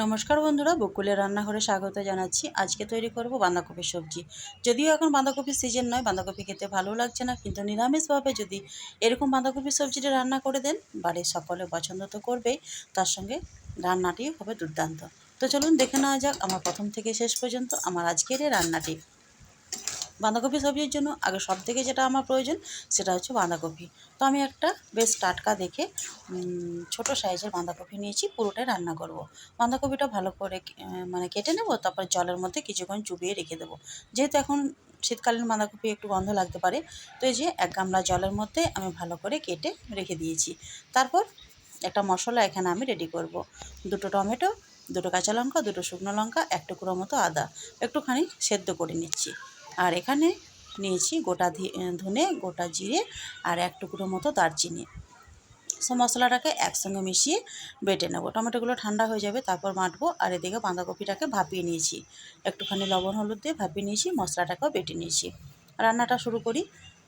নমস্কার বন্ধুরা, বকুলের রান্নাঘরে স্বাগত জানাচ্ছি। আজকে তৈরি করব বাঁধাকপির সবজি। যদিও এখন বাঁধাকপির সিজন নয়, বাঁধাকপি খেতে ভালো লাগছে না, কিন্তু নিরামিষভাবে যদি এরকম বাঁধাকপির সবজিটি রান্না করে দেন, বাড়ির সকলে পছন্দ তো করবেই, তার সঙ্গে রান্নাটি হবে দুর্দান্ত। তো চলুন দেখে নেওয়া যাক, আমার প্রথম থেকে শেষ পর্যন্ত আমার আজকের এই রান্নাটি। বাঁধাকপি সবজির জন্য আগে সব থেকে যেটা আমার প্রয়োজন সেটা হচ্ছে বাঁধাকপি। তো আমি একটা বেশ টাটকা দেখে ছোট সাইজের বাঁধাকপি নিয়েছি, পুরোটাই রান্না করব। বাঁধাকপিটা ভালো করে মানে কেটে নেব, তারপর জলের মধ্যে কিছুক্ষণ চুবিয়ে রেখে দেবো। যেহেতু এখন শীতকালীন বাঁধাকপি একটু গন্ধ লাগতে পারে, তো এই যে এক গামলা জলের মধ্যে আমি ভালো করে কেটে রেখে দিয়েছি। তারপর একটা মশলা এখানে আমি রেডি করব। দুটো টমেটো, দুটো কাঁচা লঙ্কা, দুটো শুকনো লঙ্কা, এক টুকরো মতো আদা। একটুখানি সেদ্ধ করে নিচ্ছি। আর এখানে নিয়েছি গোটা ধনে, গোটা জিরে আর এক টুকরো মতো দারচিনি। সব মশলাটাকে একসঙ্গে মিশিয়ে বেটে নেব। টমেটোগুলো ঠান্ডা হয়ে যাবে, তারপর বাটবো আর এদিকে বাঁধাকপিটাকে ভাপিয়ে নিয়েছি। একটুখানি লবণ, হলুদ দিয়ে ভাপিয়ে নিয়েছি, মশলাটাকেও বেটে নিয়েছি। রান্নাটা শুরু করি।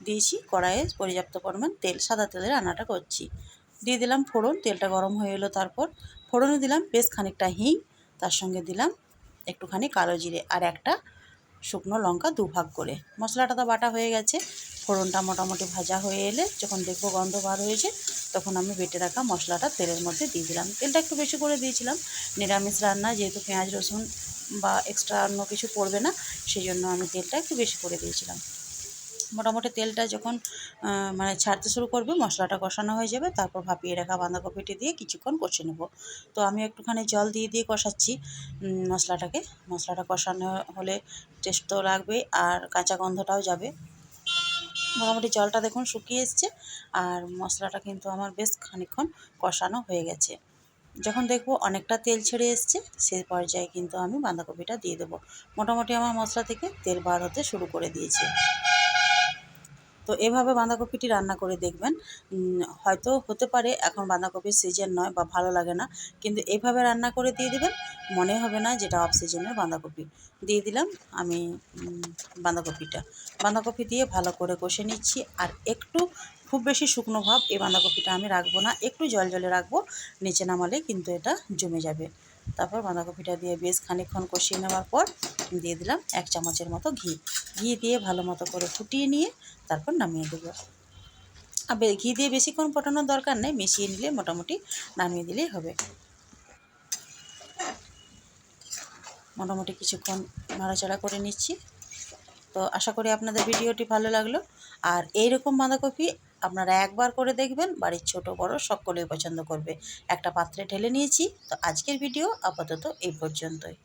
দিয়েছি কড়াইয়ে পর্যাপ্ত পরিমাণ তেল, সাদা তেলে রান্নাটা করছি। দিয়ে দিলাম ফোড়ন, তেলটা গরম হয়ে এলো তারপর। ফোড়নে দিলাম বেশ খানিকটা হিং, তার সঙ্গে দিলাম একটুখানি কালো জিরে আর একটা শুকনো লঙ্কা দুভাগ করে। মশলাটা তো বাটা হয়ে গেছে। ফোড়নটা মোটামুটি ভাজা হয়ে এলে যখন দেখব গন্ধ বার হয়েছে, তখন আমি বেটে রাখা মশলাটা তেলের মধ্যে দিয়ে দিলাম। তেলটা একটু বেশি করে দিয়েছিলাম। নিরামিষ রান্না যেহেতু পেঁয়াজ, রসুন বা এক্সট্রা অন্য কিছু পড়বে না সেই জন্য আমি তেলটা একটু বেশি করে দিয়েছিলাম। মোটামুটি তেলটা যখন মানে ছাড়তে শুরু করবে, মশলাটা কষানো হয়ে যাবে, তারপর ভাপিয়ে রাখা বাঁধাকপিটি দিয়ে কিছুক্ষণ কষে নেব। তো আমি একটুখানি জল দিয়ে দিয়ে কষাচ্ছি মশলাটাকে। মশলাটা কষানো হলে টেস্ট তো লাগবেই, আর কাঁচা গন্ধটাও যাবে। মোটামুটি জলটা দেখুন শুকিয়ে এসছে, আর মশলাটা কিন্তু আমার বেশ খানিকক্ষণ কষানো হয়ে গেছে। যখন দেখব অনেকটা তেল ছেড়ে এসছে, সে পর্যায়ে কিন্তু আমি বাঁধাকপিটা দিয়ে দেবো। মোটামুটি আমার মশলা থেকে তেল বার হতে শুরু করে দিয়েছে। তো এভাবে বাঁধাকপিটি রান্না করে দেখবেন হয়তো হতে পারে এখন বাঁধাকপির সিজন নয় বা ভালো লাগে না, কিন্তু এভাবে রান্না করে দিয়ে দেবেন, মনে হবে না যেটা অফ সিজনের বাঁধাকপি। দিয়ে দিলাম আমি বাঁধাকপিটা। বাঁধাকপি দিয়ে ভালো করে কষে নিচ্ছি, আর একটু খুব বেশি শুকনো ভাব এই বাঁধাকপিটা আমি রাখব না। একটু জল জলে রাখব, নিচে নামালে কিন্তু এটা জমে যাবে। তারপর বাঁধাকপিটা দিয়ে বেশ খানিকক্ষণ কষিয়ে নেওয়ার পর দিয়ে দিলাম এক চামচের মতো ঘি। ঘি দিয়ে ভালো মতো করে ফুটিয়ে নিয়ে তারপর নামিয়ে দেবো। আর ঘি দিয়ে বেশিক্ষণ ফোটানোর দরকার নেই, মিশিয়ে নিলে মোটামুটি নামিয়ে দিলেই হবে। মোটামুটি কিছুক্ষণ নাড়াচাড়া করে নিচ্ছি। তো আশা করি আপনাদের ভিডিওটি ভালো লাগল। আর এইরকম বাঁধাকপি আপনারা একবার করে দেখবেন, বাড়ির ছোট বড় সকলেই পছন্দ করবে। একটা পাত্রে ঢেলে নিয়েছি। তো আজকের ভিডিও আপাতত এই পর্যন্তই।